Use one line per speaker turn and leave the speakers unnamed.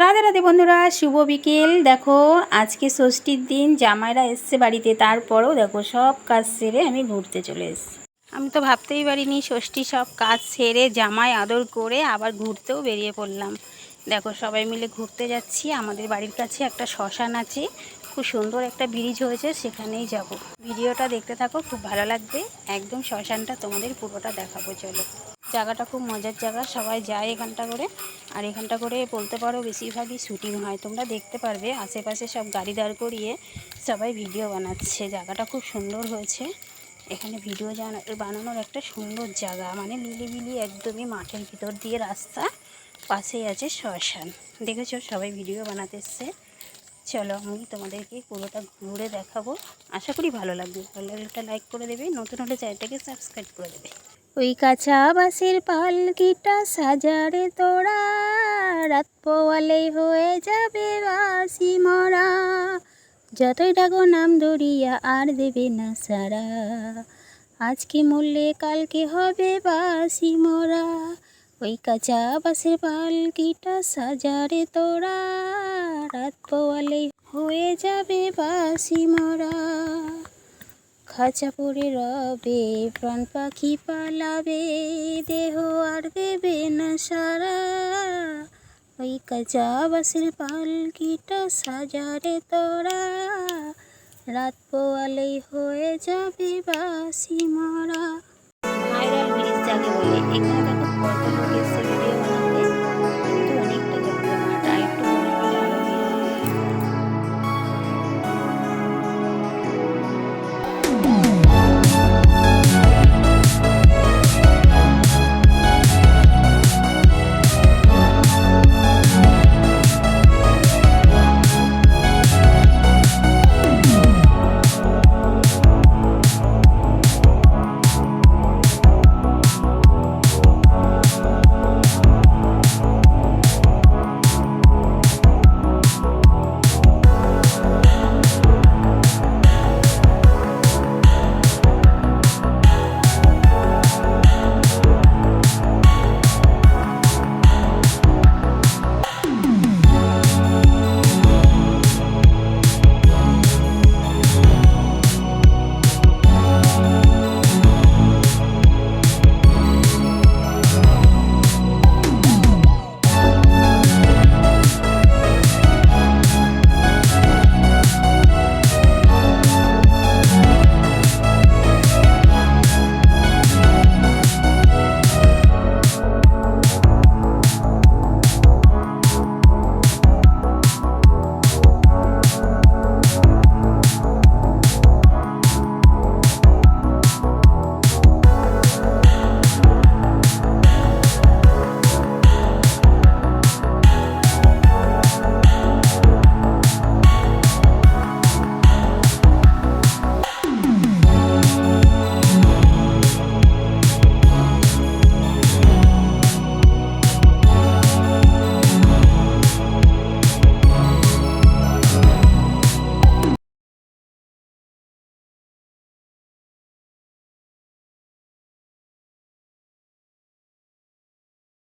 রাধে রাধে বন্ধুরা, শুভ বিকেল। দেখো, আজকে ষষ্ঠীর দিন, জামাইরা এসছে বাড়িতে, তারপরেও দেখো সব কাজ সেরে আমি ঘুরতে চলে এসেছি। আমি তো ভাবতেই পারিনি ষষ্ঠী সব কাজ সেরে জামাই আদর করে আবার ঘুরতেও বেরিয়ে পড়লাম। দেখো, সবাই মিলে ঘুরতে যাচ্ছি। আমাদের বাড়ির কাছে একটা শ্মশান আছে, খুব সুন্দর একটা ব্রিজ হয়েছে, সেখানেই যাব। ভিডিওটা দেখতে থাকো, খুব ভালো লাগবে। একদম শ্মশানটা তোমাদের পুরোটা দেখাবো, চলো। জায়গাটা খুব মজার জায়গা, সবাই যায় এখানটা করে। আর এখানটা করে বলতে পারো বেশিরভাগই শুটিং হয়। তোমরা দেখতে পারবে, আশেপাশে সব গাড়ি দাঁড় করিয়ে সবাই ভিডিও বানাচ্ছে। জায়গাটা খুব সুন্দর হয়েছে। এখানে ভিডিও বানানোর একটা সুন্দর জায়গা মানে লিলিবিলি একদমই মাঠের ভিতর দিয়ে রাস্তা পাশেই আছে শ্মশান। দেখেছ, সবাই ভিডিও বানাতে এসছে। চলো, আমি তোমাদেরকে পুরোটা ঘুরে দেখাবো। আশা করি ভালো লাগবে। ভালো লাগলে একটা লাইক করে দেবে, নতুন হলে চ্যানেলটাকে সাবস্ক্রাইব করে দেবে। ওই কাঁচা বাসের পালকিটা সাজারে তোরা রাত পোয়ালেই হয়ে যাবে বাসি মরা। যতই ডাকো নাম ধরিয়া আর দেবে না সারা। আজকে মরলে কালকে হবে বাসি মরা? ওই কাঁচা বাসের পালকিটা সাজারে তোরা রাত পোয়ালেই হয়ে যাবে বাসি মরা। খাঁচা পড়ে রবে, প্রাণ পাখি পালাবে, দেহ আর দেবে না সারা। ওই কাঁচা বাসের পালকিটা সাজারে তোরা। রাত পোয়ালেই হয়ে যাবে বাসি মরা। ভাইরাল ব্রিজ যাকে বলে এখানে দেখো কত লোক এসে